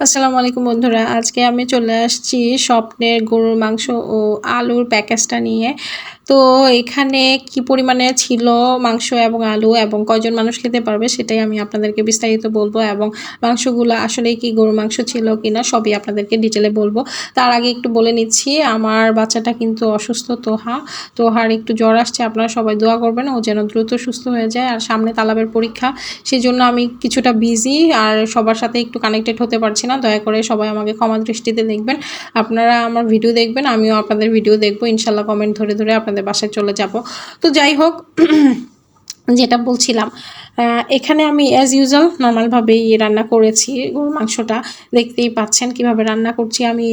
আসসালামু আলাইকুম বন্ধুরা, আজকে আমি চলে আসছি স্বপ্নের গরুর মাংস ও আলুর প্যাকেজটা নিয়ে। তো এখানে কি পরিমাণে ছিল মাংস এবং আলু এবং কয়জন মানুষ খেতে পারবে সেটাই আমি আপনাদেরকে বিস্তারিত বলব এবং মাংসগুলো আসলে কি গরুর মাংস ছিল কিনা সবই আপনাদেরকে ডিটেলে বলব। তার আগে একটু বলে নিচ্ছি, আমার বাচ্চাটা কিন্তু অসুস্থ, তোহা। তোহার একটু জ্বর আসছে, আপনারা সবাই দোয়া করবেন, ও যেন দ্রুত সুস্থ হয়ে যায়। আর সামনে তালাবের পরীক্ষা সেই জন্য আমি কিছুটা বিজি আর সবার সাথে একটু কানেক্টেড হতে পারছি না, দয়া করে সবাই আমাকে ক্ষমা দৃষ্টিতে দেখবেন। আপনারা আমার ভিডিও দেখবেন, আমিও আপনাদের ভিডিও দেখব, ইনশাল্লাহ কমেন্ট ধরে ধরে আপনাদের বাসায় চলে যাব। তো যাই হোক, যেটা বলছিলাম এখানে আমি অ্যাজ ইউজুয়াল নর্মালভাবেই রান্না করেছি গরুর মাংসটা। দেখতেই পাচ্ছেন কীভাবে রান্না করছি আমি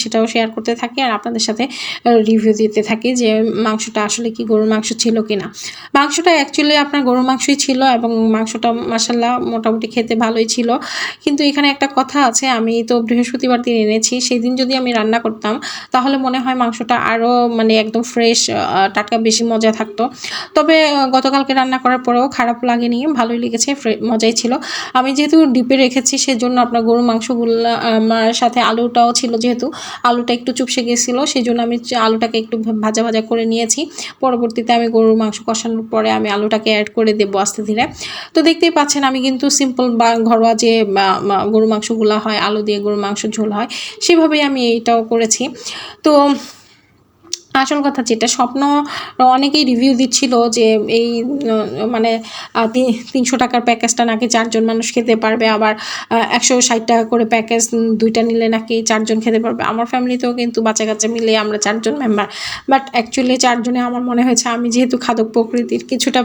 সেটাও শেয়ার করতে থাকি আর আপনাদের সাথে রিভিউ দিতে থাকি যে মাংসটা আসলে কি গরুর মাংস ছিল কি না মাংসটা অ্যাকচুয়ালি আপনার গরুর মাংসই ছিল এবং মাংসটা মাসাল্লাহ মোটামুটি খেতে ভালোই ছিল। কিন্তু এখানে একটা কথা আছে, আমি তো বৃহস্পতিবার দিন এনেছি সেই দিন যদি আমি রান্না করতাম, তাহলে মনে হয় মাংসটা আরও মানে একদম ফ্রেশ টাটকা বেশি মজা থাকতো। তবে গতকালকে রান্না করার পরেও খারাপ লাগেনি ভালোই লেগেছে মজাই ছিল। আমি যেহেতু ডিপে রেখেছি, সেজন্য আপনার গরুর মাংসগুলো, আমার সাথে আলুটাও ছিল যেহেতু, আলুটা একটু চুপসে গেছিল সেই জন্য আমি আলুটাকে একটু ভাজা ভাজা করে নিয়েছি। পরবর্তীতে আমি গরুর মাংস কষানোর পরে আমি আলুটাকে অ্যাড করে দেবো আস্তে ধীরে। তো দেখতেই পাচ্ছেন, আমি কিন্তু সিম্পল বা ঘরোয়া যে গরুর মাংসগুলো হয়, আলু দিয়ে গরুর মাংস ঝোল হয়, সেভাবেই আমি এইটাও করেছি। তো আসল কথা যেটা, স্বপ্ন অনেকেই রিভিউ দিচ্ছিল যে এই মানে তিনশো টাকার প্যাকেজটা নাকি চারজন মানুষ খেতে পারবে, আবার একশো ষাট টাকা করে প্যাকেজ দুইটা নিলে নাকি চারজন খেতে পারবে। আমার ফ্যামিলিতেও কিন্তু বাচ্চা কাচ্চা মিলে আমরা চারজন মেম্বার বাট অ্যাকচুয়ালি চারজনে আমার মনে হয়েছে আমি যেহেতু খাদক প্রকৃতির কিছুটা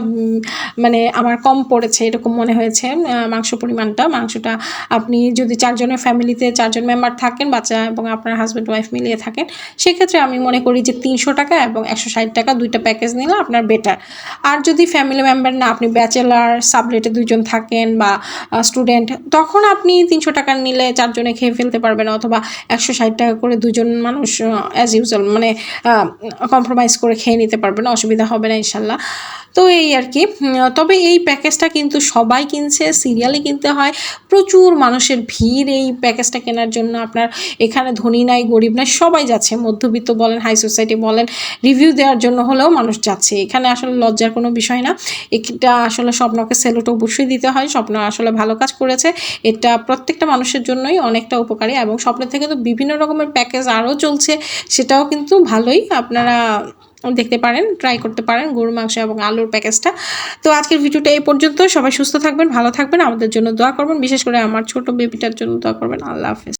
মানে আমার কম পড়েছে, এরকম মনে হয়েছে মাংস পরিমাণটা। মাংসটা আপনি যদি চারজনের ফ্যামিলিতে চারজন মেম্বার থাকেন, বাচ্চা এবং আপনার হাজব্যান্ড ওয়াইফ মিলিয়ে থাকেন, সেক্ষেত্রে আমি মনে করি যে তিন তিনশো টাকা এবং একশো ষাট টাকা দুইটা প্যাকেজ নিলে আপনার বেটার আর যদি ফ্যামিলি মেম্বার না, আপনি ব্যাচেলার সাবলেটে দুইজন থাকেন বা স্টুডেন্ট তখন আপনি তিনশো টাকা নিলে চারজনে খেয়ে ফেলতে পারবেন অথবা একশো ষাট টাকা করে দুজন মানুষ অ্যাজ ইউজুয়াল মানে কম্প্রোমাইজ করে খেয়ে নিতে পারবেন, অসুবিধা হবে না ইনশাল্লাহ। তো এই আর কি। তবে এই প্যাকেজটা কিন্তু সবাই কিনছে সিরিয়ালে কিনতে হয়। প্রচুর মানুষের ভিড় এই প্যাকেজটা কেনার জন্য। আপনার এখানে ধনী নাই, গরিব নাই, সবাই যাচ্ছে। মধ্যবিত্ত বলেন হাই সোসাইটি বলেন রিভিউ দেওয়ার জন্য হলেও মানুষ যাচ্ছে। এখানে আসলে লজ্জার কোনো বিষয় না। এটা আসলে স্বপ্নকে সেলোট অবশ্যই দিতে হয়। স্বপ্ন আসলে ভালো কাজ করেছে। এটা প্রত্যেকটা মানুষের জন্যই অনেকটা উপকারী এবং স্বপ্নের থেকে তো বিভিন্ন রকমের প্যাকেজ আরও চলছে। সেটাও কিন্তু ভালোই। আপনারা দেখতে পারেন ট্রাই করতে পারেন গরু মাংস এবং আলুর প্যাকেজটা তো আজকের ভিডিওটা এই পর্যন্ত। সবাই সুস্থ থাকবেন, ভালো থাকবেন। আমাদের জন্য দোয়া করবেন। বিশেষ করে আমার ছোট বেবিটার জন্য দোয়া করবেন। আল্লাহ হাফেজ।